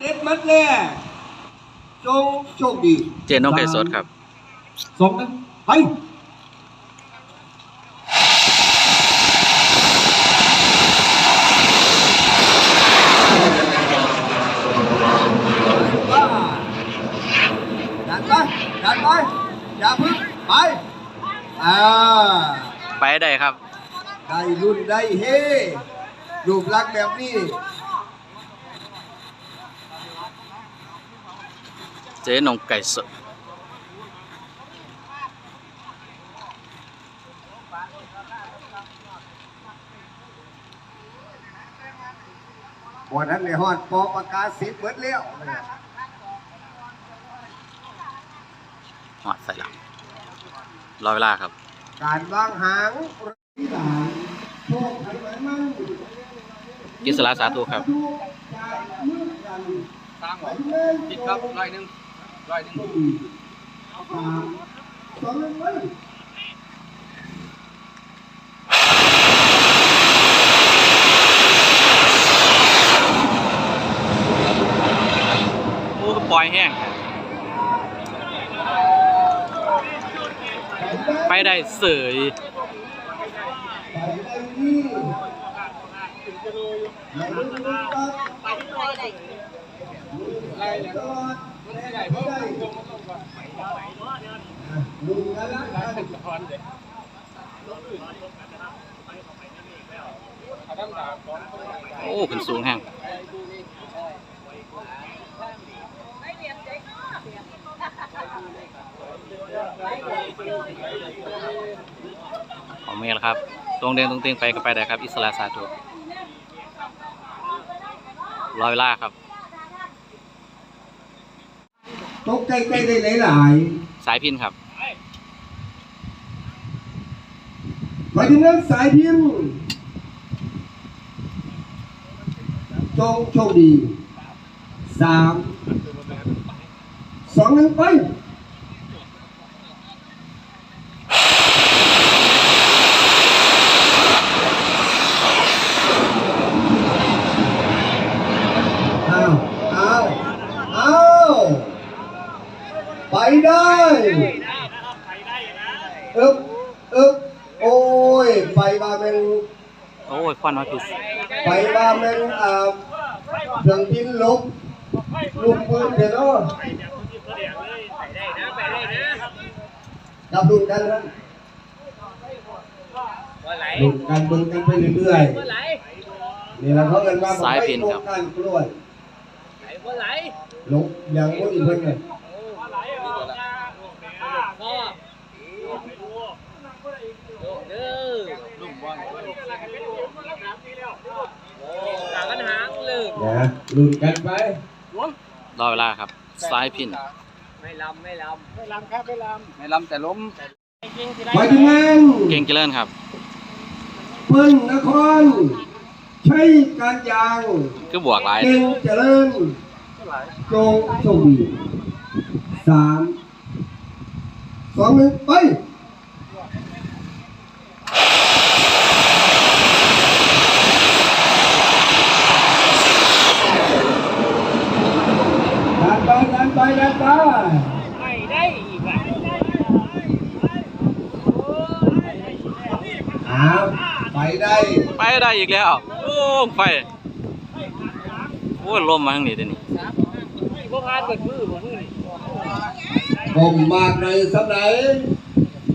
เด็ดมัดแน่จงโชคดีเจนนกไก่สดครับ สองนะไปว่าดันไปดันไปอย่าพึ่งไปอ่าไปได้ครับ ได้รุ่นได้เฮรูปลักษณ์แบบนี้ จนงไก่สดวันนั้นในฮอดปอประกาศสิทธิ์เบิดแล้วหอดใส่หลังรอเวลาครับ การวางหางที่หลานโชคให้ไหมมั่งกิสลาสาธุครับสร้างหรอคิดครับร้อยหนึ่ง ร้อยหนึ่งสามสองหนึ่งเลยโอ้ก็ปล่อยแห้ง ไปได้เสยไปได้ ไล่เนี่ยตลอดมันใหญ่เพราะมันลงมันลงก่อนลุงกันละกันร้อนเลยโอ้ขึ้นสูงแห้งของเมลครับ ตรงเดงตรงเตียงไปก็ไปได้ครับ อิสลาสาธุรอเวลาครับ ตกใจใจได้หลายสายพินครับๆไปถึงนั้นสายพิมพ์จงโชคดีสามสองหนึ่งไป อ้าวอ้าวอ้าว ไปได้อึบอึบโอ้ยไปมาเป็นโอ้ยควันมาพิสไปมาเป็นอ่าเครื่องบินลบลูกปืนเดี๋ยวเนาะดับดุนกันนะดุนกันดุนกันไปเรื่อยๆนี่แหละเขาเอินมาบอกให้โครงการกล้วยลบอย่างพวกอีกเพิ่นเลย ลุ่มบอลนะลุ้นกันไปรอเวลาครับสายพินไม่ลำไม่ลำไม่ลำครับไม่ลำไม่ลำแต่ล้มไปถึงงานเก่งเจริญครับเพิ่นนครใช้การยางคือบวกหลายเก่งเจริญจงโชคดีสามสองหนึ่งไปดันไปดันไปดันไป ไม่ได้อีกว่ะ อ้าวไปได้ไปได้อีกแล้ว โอ้ไฟโอ้ยลมมาทางนี้เดี๋ยวนี้พวกงานเปิดมือผมมือผมมากในสำไหน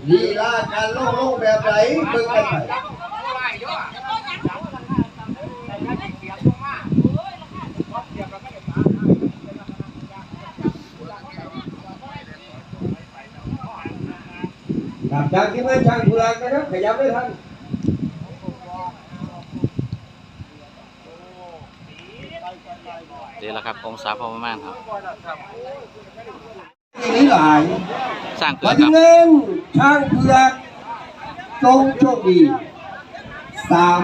ลีลาการโล่งๆแบบไหนเบิ่งกันไปกับจากที่ไม่ช่างทุรังนะครับขยับไม่ทัน เดี๋ยวละครับองศาพอประมาณครับนี่หลายสร้างเกิมาดคถึรังบเงินช่างเผือกจงโชคดีสาม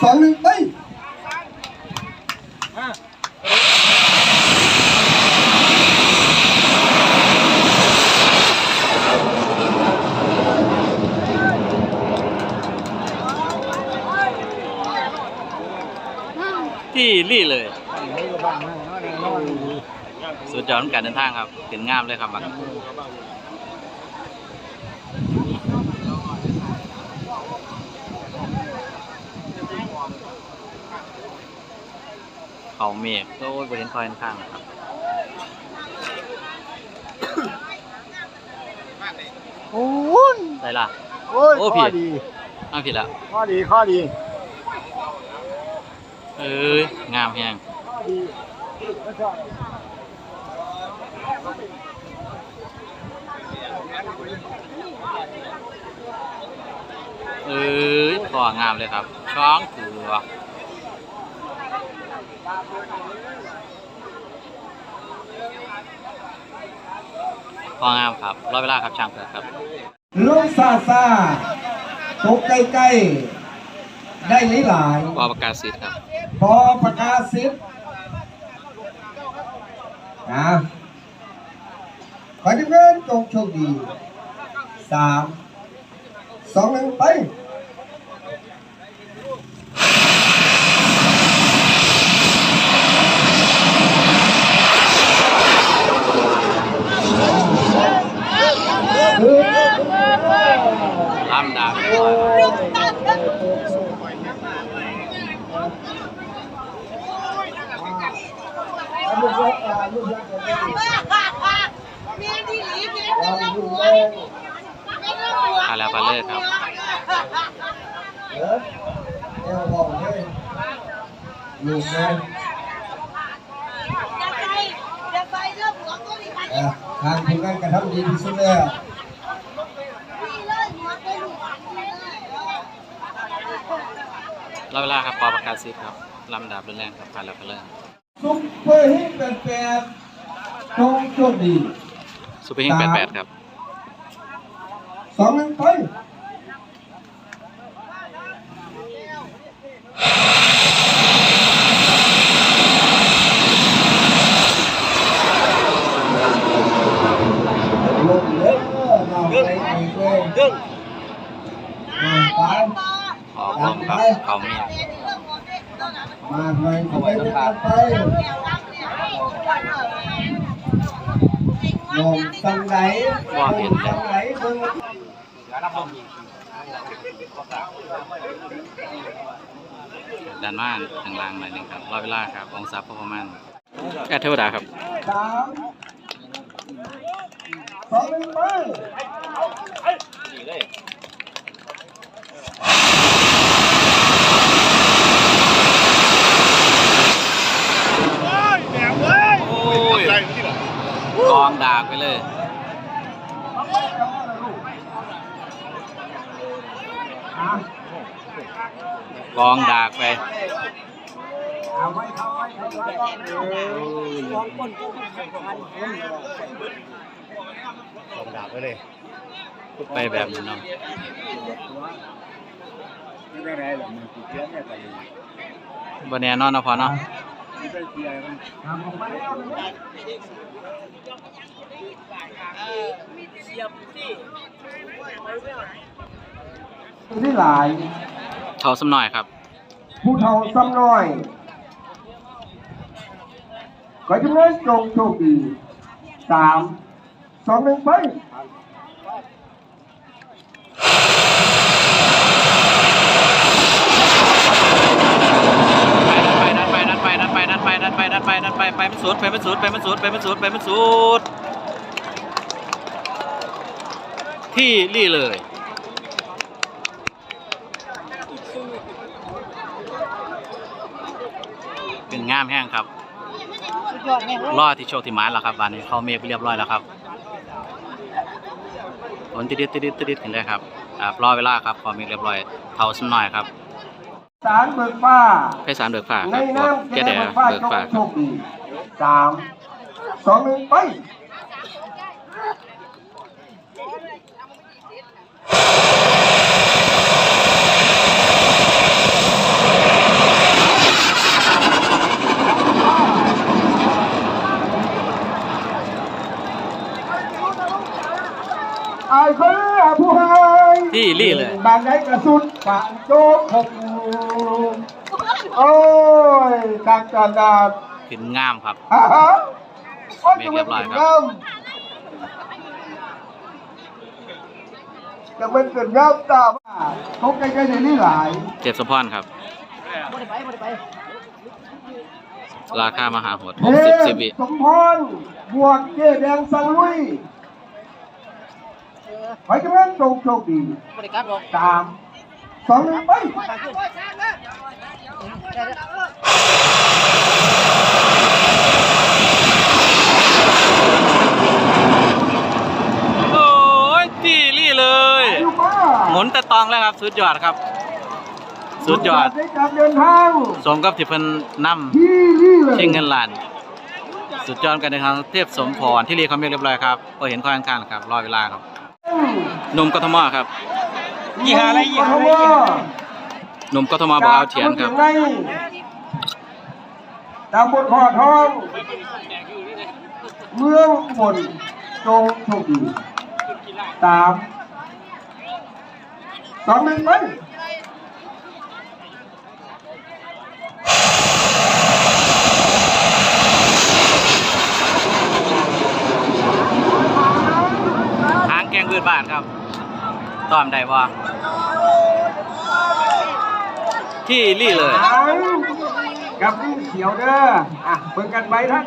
สองหนึ่งไปที่รี่เลยไม่ก็บ้างนะ สุดยอดของการเดินทางครับขึ้นงามเลยครับบักเขาเมฆโอ้ยบริเวณคอยข้างๆครับโอ้ยได้ละโอ้ยโอ้ข้ผิอดดีอ้าวผิดละข้อดีข้อดี เอ้ยงามแฮงข้อดีไม่ชอบ เอ้ยพองามเลยครับ ช้องเผือกพองามครับรอเวลาครับช่างเผือกครับลูกซาซาตกใกล้ๆได้หลายปอประกาศสิทธิ์ครับๆพอประกาศสิทธิ์นะ ขอให้ทุกท่านจงโชคดีสามสองหนึ่งไปล่ำดาบ เมียที่หลีเมียเป็นนักหัวเป็นนักหัว พาแล้วพา เลิกครับเออเอวบอกเลยลูกเลยจะไปจะไปเรื่องหัวก็มีพันเออทางทีมงานกระทำดีที่สุดแล้วปีเลยหัวก็อยู่ปีเลยรอเวลาครับปอประกาศสิทธิ์ครับลำดาบรุนแรงครับพาแล้วพาเลิกซุปเปอร์ฮิตแปดแปดจงโชคดีซูเปอร์ฮิงแปดแปดครับ สองหนึ่งไปลงเยอะเราไปเองเลย ดึงไปออกลมครับเขานล่านม่านทางล่างหน่อยหนึงครับรอเวลาครับ องศาพอประมาณแอดเทวดาครับสามสองหนึ่งไปโอ้ยกองดากไปเลย กองดากไปผมด่าไปเลยไปแบบนี้เนาะบันเนียไปบนแน่นอนนะพอเนาะเสียมั นที่หลายเท่าสำหน่อยครับ ผู้เฒ่าซ้ำน้อยขอให้ทุกท่านจงโชคดีสามสองหนึ่งไปไปนัดไปนัดไปนัดไปนัดไปนัดไปนัดไปนัดไปไปมันสุดไปมันสุดไปมันสุดไปมันสุดไปมันสุดที่รี่เลย เป็นงามแห้งครับ รอที่โชคที่หมานแล้วครับบานนี้เขาเมฆไปเรียบร้อยแล้วครับผลติดติดติดติดถึงได้ครับอ่ารอเวลาครับขอเมฆเรียบร้อยเท่าสมหน่อยครับสารเบิกฟ้าไพศาลเบิกฟ้าคในรับน้ำแกแดเบิกฟ้าเบิกจงฟ้าคโชรับคดีสามสองหนึ่งไป ไอ้เบ้อผู้ให้ ที่รี่เลย บางได้กระสุนปะโจกขบโอ้ยดังจานดาบทขึ้นงามครับฮ่าฮ่าเมฆเรียบร้อยครับ จะเป็นเกิดงามตาว่าเขาใกล้ๆในนี่หลายเจ็บสมพรครับ ราคามหาโหดเฮ้60สิบวิสมพรบวกเจแดงสังลุย ไปกันนั้นจงโชคดีสามสองหนึ่งไปโอ้ยที่รี่เลยอยู่มาหมุนแต่ตองแล้วครับ สุดยอดครับ สุดยอดในการเดินทางสมกับที่เพิ่นนที่นี่เลำยเช่งเงินล้าน สุดยอดกันในทางเทพสมพรที่รีคอมเมกเรียบร้อยครับก็เห็นข้อข้างๆครับ รอเวลาครับห นุ่มกทมครับ ยี่ห้าอะไรยี่ห้าอะไรหนุ่มกทมบอกเอาเถียนครับตามบทขอทอง เมืองบนจงโชคดีสามสองหนึ่งไป หางแกง พืชบ้านครับตอมได้บ่ที่รี่เลยหางกับนี่เขียวเด้ออะเบิ่งกันไว้ท่าน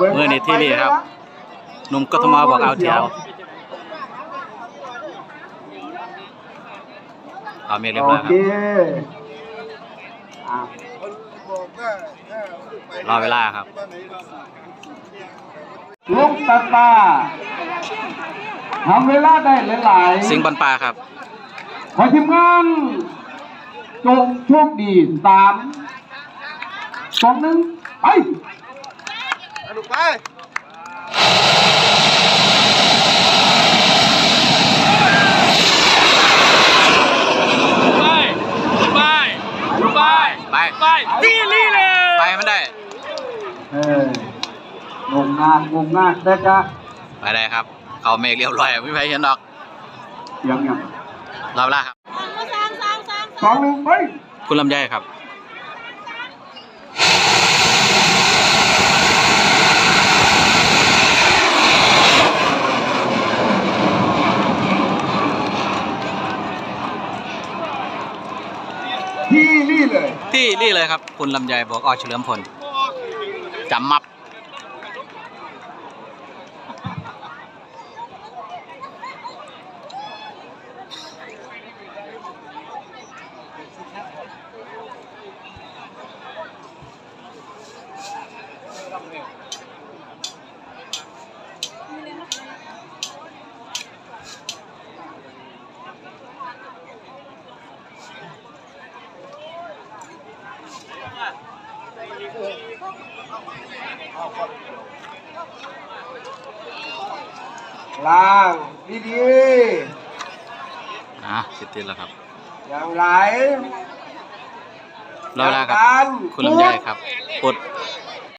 บิ่งกัเมื่อนี้ที่รี่ครับ หนุ่มกทมบอกเอาเถียวเอาเมฆเรียบร้อยคโอรัเคบอะรอเวลาครับ ลูกตาตา ทำเวลาได้หลายๆ สิงห์บอลปลาครับ ขอทีมงานจงโชคดีสามสองหนึ่งไปไปไปไปไปไปที่รี่เลยไปมันได้เอองงงานงงงานได้จ้ะไปได้ครับ เขาเมฆเรียบร้อยไม่ไปเห็นดอกเสียงยังรอเวลาครับสองหนึ่งไปคุณลำไยครับที่นี่เลย ที่รี่เลยครับ คุณลำไยบอกอเฉลิมพลจำมับ ล่างดีอะสิติดแล้วครับๆอย่างไรรอเวลาครับการคุณลำไยครับปลด